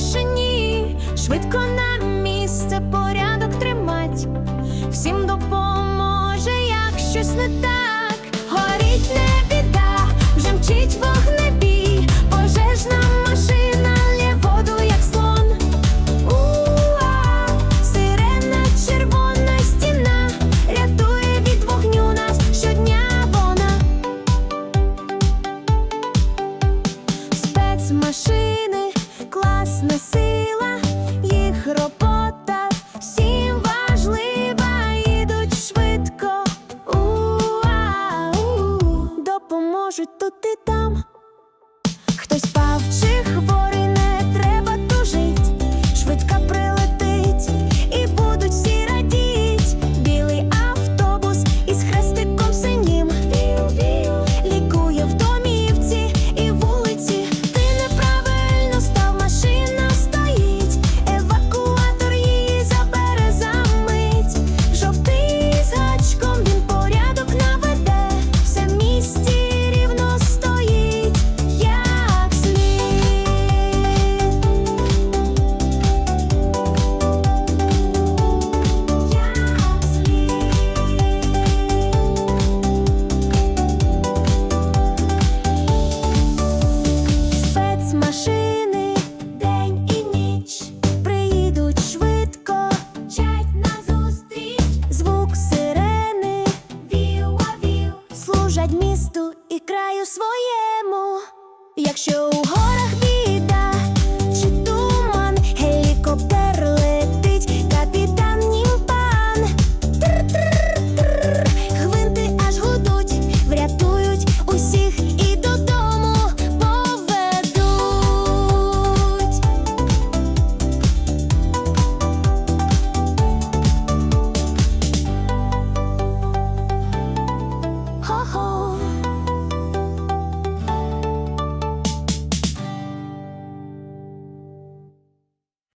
тишині, швидко на місце порядок тримать, всім допоможе, як щось не так горіть не. можуть тут і там, хтось пав чи місту і краю своєму, якщо у горах.